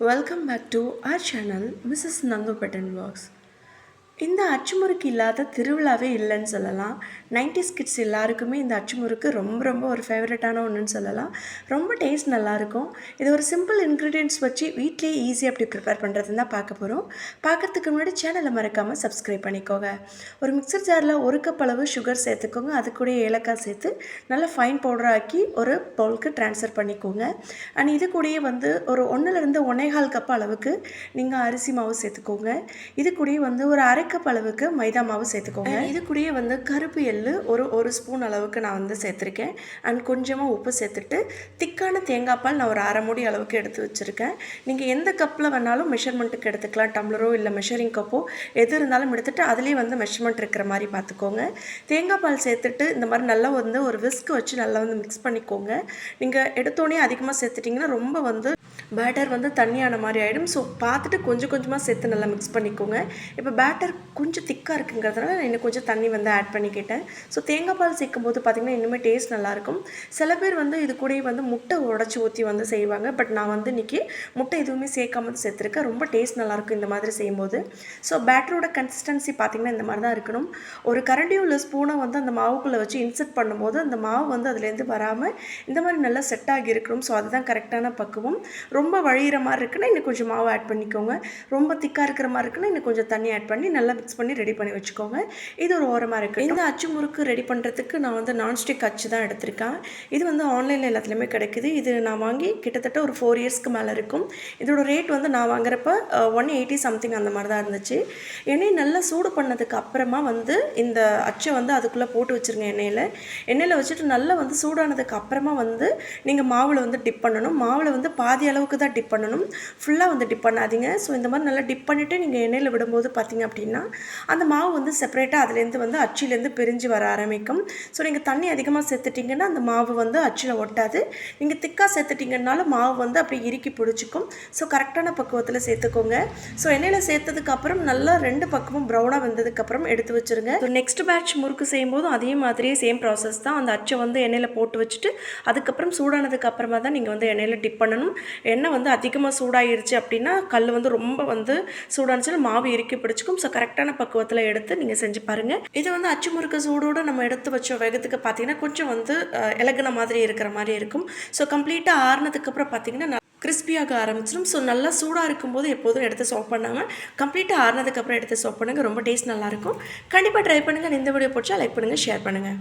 Welcome back to our channel Mrs. Nandu Pattern Works. இந்த அச்சுமுறுக்கு இல்லாத திருவிழாவே இல்லைன்னு சொல்லலாம். 90s கிட்ஸ் எல்லாருக்குமே இந்த அச்சுமுறுக்கு ரொம்ப ரொம்ப ஒரு ஃபேவரட்டான ஒன்றுன்னு சொல்லலாம். ரொம்ப டேஸ்ட் நல்லாயிருக்கும் இது ஒரு சிம்பிள் இன்க்ரீடியன்ட்ஸ் வச்சு வீட்லேயே ஈஸியாக அப்படி ப்ரிப்பேர் பண்ணுறதுன்னு தான் பார்க்க போகிறோம் பார்க்கறதுக்கு முன்னாடி சேனலை மறக்காமல் சப்ஸ்கிரைப் பண்ணிக்கோங்க. ஒரு மிக்சர் ஜாரில் ஒரு கப் அளவு சுகர் சேர்த்துக்கோங்க. அது கூட ஏலக்காய் சேர்த்து நல்லா ஃபைன் பவுடர் ஆக்கி ஒரு பவுலுக்கு ட்ரான்ஸ்ஃபர் பண்ணிக்கோங்க. அண்ட் இது கூடயே வந்து ஒரு ஒன்றுலேருந்து ஒன்னேகால் கப் அளவுக்கு நீங்கள் அரிசி மாவு சேர்த்துக்கோங்க. இது கூடயே வந்து ஒரு அரை அரைக்கப் அளவுக்கு மைதா மாவு சேர்த்துக்கோங்க. இது கூடயே வந்து கருப்பு எள்ளு ஒரு ஒரு ஸ்பூன் அளவுக்கு நான் வந்து சேர்த்துருக்கேன். அண்ட் கொஞ்சமாக உப்பு சேர்த்துட்டு திக்கான தேங்காய் பால் நான் ஒரு அரை மூடி அளவுக்கு எடுத்து வச்சுருக்கேன். நீங்கள் எந்த கப்பில் வேணாலும் மெஷர்மெண்ட்டுக்கு எடுத்துக்கலாம். டம்ளரோ இல்லை மெஷரிங் கப்போ எது இருந்தாலும் எடுத்துட்டு அதுலேயே வந்து மெஷர்மெண்ட் இருக்கிற மாதிரி பார்த்துக்கோங்க. தேங்காய் பால் சேர்த்துட்டு இந்த மாதிரி நல்லா வந்து ஒரு விஸ்க் வச்சு நல்லா வந்து மிக்ஸ் பண்ணிக்கோங்க. நீங்கள் எடுத்தோடனே அதிகமாக சேர்த்துட்டிங்கன்னா ரொம்ப வந்து பேட்டர் வந்து தண்ணியான மாதிரி ஆகிடும் ஸோ பார்த்துட்டு கொஞ்சம் கொஞ்சமாக சேர்த்து நல்லா மிக்ஸ் பண்ணிக்கோங்க. இப்போ பேட்டர் கொஞ்சம் திக்காக இருக்குங்கிறதுனால நான் இன்னும் கொஞ்சம் தண்ணி வந்து ஆட் பண்ணிக்கிட்டேன் ஸோ தேங்காய் பால் சேர்க்கும் போது பார்த்திங்கன்னா இன்னுமே டேஸ்ட் நல்லாயிருக்கும் சில பேர் வந்து இது கூடயே வந்து முட்டை உடச்சி ஊற்றி வந்து செய்வாங்க. பட் நான் வந்து இன்றைக்கி முட்டை எதுவுமே சேர்க்காம வந்து சேர்த்துருக்கேன். ரொம்ப டேஸ்ட் நல்லாயிருக்கும் இந்த மாதிரி செய்யும்போது. ஸோ பேட்டரோட கன்சிஸ்டன்சி பார்த்திங்கன்னா இந்த மாதிரி தான் இருக்கணும். ஒரு கரண்டியும் இல்லை ஸ்பூனை வந்து அந்த மாவுக்குள்ளே வச்சு இன்சர்ட் பண்ணும்போது அந்த மாவு வந்து அதுலேருந்து வராமல் இந்த மாதிரி நல்லா செட் ஆகி இருக்கணும். ஸோ அதுதான் கரெக்டான பக்குவம். ரொம்ப வழியிற மாதிரி இருக்குன்னா இன்னும் கொஞ்சம் மாவு ஆட் பண்ணிக்கோங்க. ரொம்ப திக்காக இருக்கிற மாதிரி இருக்குன்னா இன்னும் கொஞ்சம் தண்ணி ஆட் பண்ணி நல்லா மிக்ஸ் பண்ணி ரெடி பண்ணி வச்சுக்கோங்க. இது ஒரு ஓரமாக இருக்குது இந்த அச்சு முறுக்கு ரெடி பண்ணுறதுக்கு நான் வந்து நான்ஸ்டிக் அச்சு தான் எடுத்திருக்கேன். இது வந்து ஆன்லைனில் எல்லாத்துலேயுமே கிடைக்குது. இது நான் வாங்கி கிட்டத்தட்ட ஒரு ஃபோர் இயர்ஸ்க்கு மேலே இருக்கும். இதோட ரேட் வந்து நான் வாங்குறப்ப ஒன் எயிட்டி சம்திங் அந்த மாதிரி தான் இருந்துச்சு. எண்ணெய் நல்லா சூடு பண்ணதுக்கு அப்புறமா வந்து இந்த அச்சை வந்து அதுக்குள்ளே போட்டு வச்சுருங்க எண்ணெயில். எண்ணெயில் வச்சுட்டு நல்லா வந்து சூடானதுக்கு அப்புறமா வந்து நீங்கள் மாவில் வந்து டிப் பண்ணணும். மாவில் வந்து பாதி அளவுக்கு தான் டிப் பண்ணணும். ஃபுல்லாக வந்து டிப் பண்ணாதீங்க. ஸோ இந்த மாதிரி நல்லா டிப் பண்ணிவிட்டு நீங்கள் எண்ணெயில் விடும்போது பார்த்தீங்க அப்படின்னா அந்த மாவு வந்து செப்பரேட்டாக அதுலேருந்து வந்து அச்சிலேருந்து பிரிஞ்சு வர ஆரம்பிக்கும். ஸோ நீங்கள் தண்ணி அதிகமாக சேர்த்துட்டிங்கன்னா அந்த மாவு வந்து அச்சில் ஒட்டாது. நீங்கள் திக்காக சேர்த்துட்டிங்கனாலும் மாவு வந்து அப்படியே இறுக்கி பிடிச்சிக்கும். ஸோ கரெக்டான பக்குவத்தில் சேர்த்துக்கோங்க. ஸோ எண்ணெயில் சேர்த்ததுக்கப்புறம் நல்லா ரெண்டு பக்கமும் ப்ரௌனாக வந்ததுக்கப்புறம் எடுத்து வச்சுருங்க. ஸோ நெக்ஸ்ட் பேட்ச் முறுக்கு செய்யும்போதும் அதே மாதிரியே சேம் ப்ராசஸ் தான். அந்த அச்சை வந்து எண்ணெயில் போட்டு வச்சுட்டு அதுக்கப்புறம் சூடானதுக்கு அப்புறமா தான் நீங்கள் வந்து எண்ணெயில் டிப் பண்ணணும். எண்ணெய் வந்து அதிகமாக சூடாகிருச்சு அப்படின்னா கல் வந்து ரொம்ப வந்து சூடானுச்சுன்னா மாவு இறுக்கி பிடிச்சிக்கும். ஸோ கரெக்டான பக்குவத்தில் எடுத்து நீங்கள் செஞ்சு பாருங்கள் இது வந்து அச்சு முறுக்க சூடோடு நம்ம எடுத்து வச்ச வேகத்துக்கு பார்த்தீங்கன்னா கொஞ்சம் வந்து இலகுன மாதிரி இருக்கிற மாதிரி இருக்கும். ஸோ கம்ப்ளீட்டாக ஆறுனதுக்கப்புறம் பார்த்தீங்கன்னா கிறிஸ்பியாக ஆரம்பிச்சிடும். ஸோ நல்லா சூடாக இருக்கும்போது எப்போதும் எடுத்து சோப் பண்ணாமல் கம்ப்ளீட்டாக ஆறுனதுக்கப்புறம் எடுத்து சோப் பண்ணுங்கள் ரொம்ப டேஸ்ட் நல்லாயிருக்கும் கண்டிப்பாக ட்ரை பண்ணுங்கள் இந்த வீடியோ பிடிச்சா லைக் பண்ணுங்கள் ஷேர் பண்ணுங்கள்